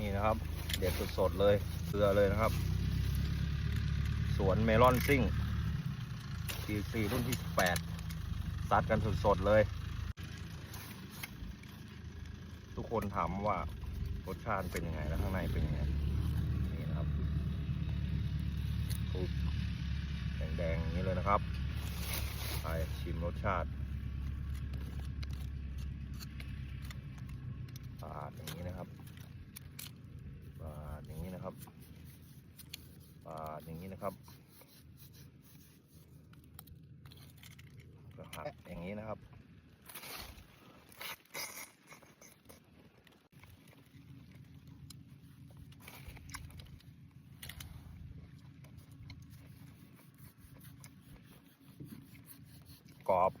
นี่นะครับ เด็ดสดๆเลยเกลือเลยนะครับ สวนเมลอนซิ่ง T4 รุ่นที่8ซัดกันสดๆเลย ทุกคนถามว่ารสชาติเป็นยังไงแล้วข้างในเป็นยังไงนี่นะครับปุ๊บแดงๆอย่างนี้เลยนะครับไปชิมรสชาติปาดอย่างนี้นะครับปาดอย่างนี้นะครับปา ดอย่างนี้นะครับก็หักอย่างนี้นะครับ กรอบ